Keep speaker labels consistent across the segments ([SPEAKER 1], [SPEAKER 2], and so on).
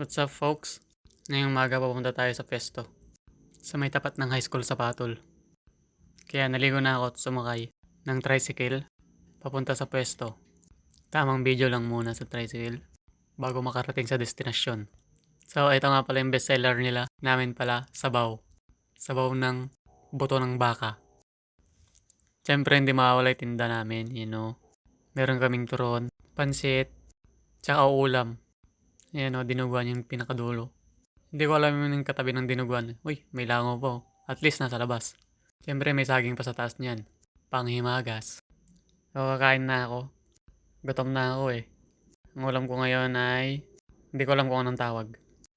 [SPEAKER 1] What's up folks? Ngayong maga papunta tayo sa pesto. Sa may tapat ng high school sa Patol. Kaya naligo na ako at sumakay ng tricycle papunta sa pesto. Tamang video lang muna sa tricycle bago makarating sa destinasyon. So ito nga pala yung bestseller nila. Namin pala, sabaw. Sabaw ng buto ng baka. Siyempre hindi mawawala yung tinda namin, you know. Meron kaming turon, pansit, tsaka ulam. Ayan o, dinuguan yung pinakadulo. Hindi ko alam yung katabi ng dinuguan. Uy, may langaw po. At least nasa labas. Siyempre may saging pa sa taas niyan. Panghimagas. So, kakain na ako. Gutom na ako eh. Ang ulam ko ngayon ay... Hindi ko alam kung anong tawag.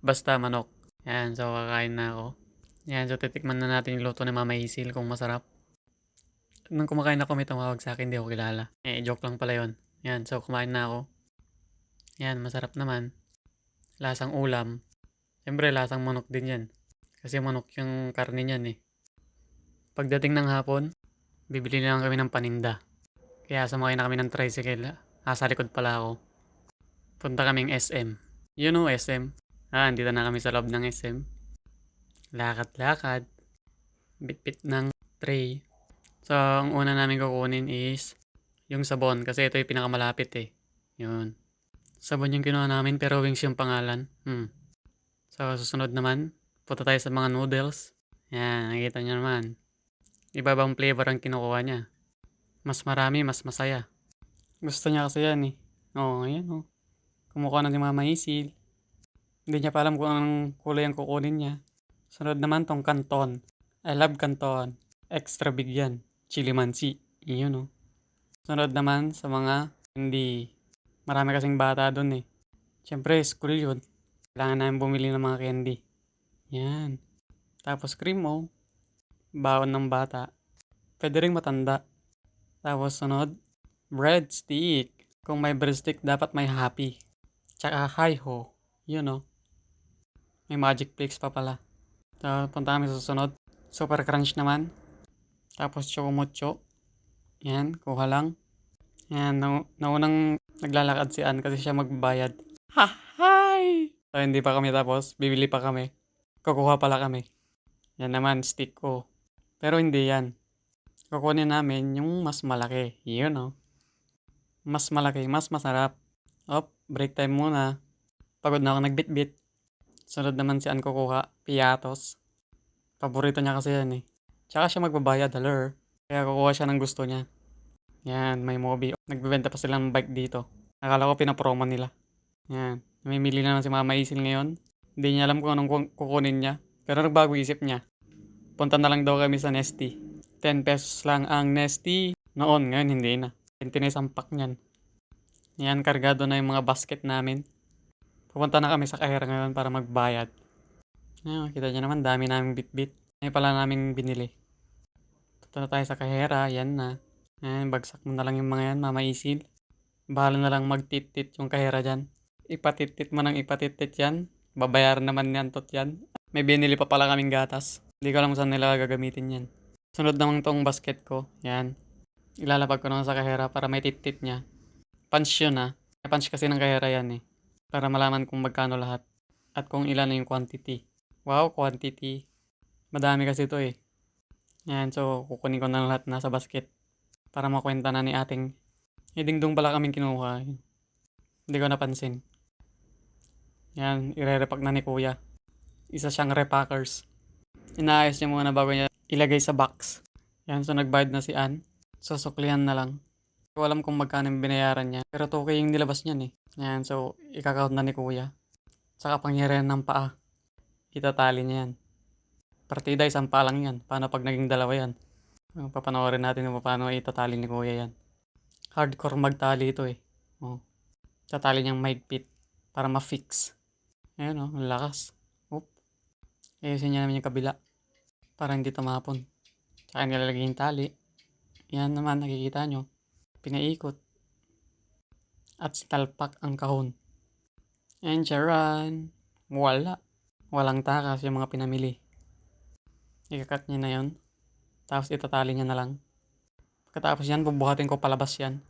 [SPEAKER 1] Basta manok. Yan, so kakain na ako. Yan, so titikman na natin yung luto ni Mama Isil kung masarap. Nung kumakain ako, may tumawag sa akin, hindi ako kilala. Eh, joke lang pala yon. Yan, so kumain na ako. Yan, masarap naman. Lasang ulam. Siyempre, lasang manok din yan. Kasi manok yung karne niyan eh. Pagdating ng hapon, bibili na lang kami ng paninda. Kaya sumakay na kami ng tricycle. Ah, sa likod pala ako. Punta kaming SM. You know SM? Ah, andito na kami sa loob ng SM. Lakad-lakad. Bit-bit ng tray. So, ang una namin kukunin is yung sabon kasi ito yung pinakamalapit eh. Yun. Sabon yung kinuha namin pero wings yung pangalan. Hmm. So, susunod naman, punta tayo sa mga noodles. Yan, nakikita nyo naman. Iba-ibang flavor ang kinukuha niya. Mas marami, mas masaya. Gusto niya kasi yan eh. Oo, oh, ayan oh. Kumukuha na ni Mama Isil. Hindi niya pa alam kung anong kulay ang kukunin niya. Sunod naman tong kanton. I love kanton. Extra big yan. Chili mansi. Iyon oh. Sunod naman sa mga hindi. Marami kasing bata doon eh. Siyempre, school yun. Kailangan namin bumili ng mga candy. Yan. Tapos cream oh. Baon ng bata. Pwede rin matanda. Tapos sunod, breadstick. Kung may breadstick, dapat may happy. Tsaka hi ho. Yun oh. May magic flakes pa pala. Tapos punta kami sa susunod. Super crunch naman. Tapos chocomocho. Yan, kuha lang. Yan, na naunang naglalakad si Ann kasi siya magbabayad. Ha! Hi! So, hindi pa kami tapos. Bibili pa kami. Kukuha pala kami. Yan naman, stick ko. Pero hindi yan. Kukunin namin yung mas malaki. Yun oh. Mas malaki, mas masarap. Op, break time muna. Pagod na ako nagbitbit. Sunod naman si Ann kukuha. Piatos. Paborito niya kasi yan eh. Tsaka siya magbabayad, haler. Kaya kukuha siya ng gusto niya. Yan, may Mobi. Nagbebenta pa sila ng bike dito. Akala ko pinapromo nila. Yan. Namimili na naman si Mama Isil ngayon. Hindi niya alam kung anong kukunin niya. Pero nagbago isip niya. Punta na lang daw kami sa Nesty. 10 pesos lang ang Nesty. Noon, ngayon hindi na. 20 na isang pack niyan. Yan, kargado na yung mga basket namin. Pupunta na kami sa kahera ngayon para magbayad. Yan, kita niyo naman, dami naming bitbit. May pala naming binili. Punta na tayo sa kahera, yan na. Yan, bagsak mo na lang yung mga yan, mama isil. Bahala na lang magtitit yung kahera dyan. Ipatitit mo ng ipatitit yan. Babayaran naman yan tot yan. May binili pa pala kaming gatas. Hindi ko alam saan nila gagamitin yan. Sunod naman tong basket ko. Yan. Ilalapag ko naman sa kahera para may titit niya. Punch yun ah. May punch kasi ng kahera yan eh. Para malaman kung magkano lahat. At kung ilan na yung quantity. Wow, quantity. Madami kasi ito eh. Yan, so kukunin ko na lahat nasa basket. Para makwenta na ni ating. Idingdong pala kaming kinuha. Hindi ko napansin. Yan, ire-repack na ni kuya. Isa siyang repackers. Inaayos niya muna bago niya ilagay sa box. Yan, so nagbayad na si Ann. Susuklihan na lang. Hindi ko alam kung magkano yung binayaran niya. Pero 2K yung nilabas niyan eh. Yan, so ikakount na ni kuya. Saka pangyarihan ng paa. Itatali niya yan. Partida, isang paa lang yan. Paano pag naging dalawa yan? Ang papanoorin natin kung paano itatali ni kuya yan. Hardcore magtali ito eh. Oh. Tatali niyang mahigpit para ma-fix. Ayan oh, ang lakas. Oop. Ayusin niya naman yung kabila. Para hindi tumapon. Tsaka nilalagay yung tali. Yan naman, nakikita nyo. Pinaikot. At sitalpak ang kahon. And charan. Wala. Walang takas yung mga pinamili. Ikakat niya na yon. Tapos itatali niya na lang. Pagkatapos yan, bubuhatin ko palabas yan.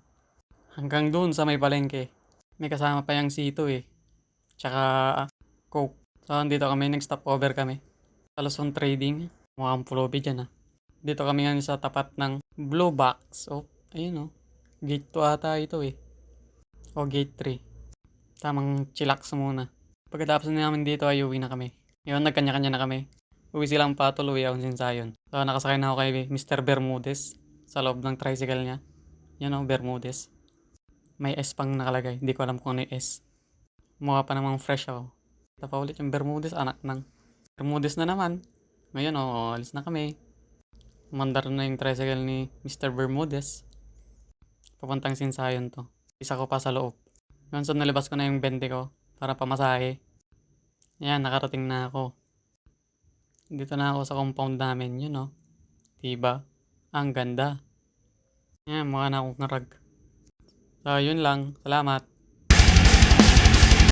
[SPEAKER 1] Hanggang doon sa may palengke. May kasama pa yung sito eh. Tsaka Coke. So, dito kami, nag-stop over kami. Sa Luzon Trading. Mukhang pulubi dyan ah. Dito kami ngayon sa tapat ng Blue Box. Oh, ayun oh. Gate 2 ata ito eh. O gate 3. Tamang chillax muna. Pagkatapos na namin dito ay uwi na kami. Yun, nagkanya-kanya na kami. Uwi silang patuloy ako sin sayon. So, nakasakay na ako kay Mr. Bermudez sa loob ng tricycle niya. Yan o, Bermudez. May S pang nakalagay. Hindi ko alam kung ano yung S. Mukha pa namang fresh ako. Ito pa ulit yung Bermudez, anak ng. Bermudez na naman. Ngayon, o, alis na kami. Mandar na yung tricycle ni Mr. Bermudez. Papuntang Sinsayon to. Isa ko pa sa loob. Yun, so nalabas ko na yung 20 ko para pamasahe. Yan, nakarating na ako. Dito na ako sa compound namin, yun o. Diba? Ang ganda. Yan, mukha na akong ngarag. So, yun lang. Salamat.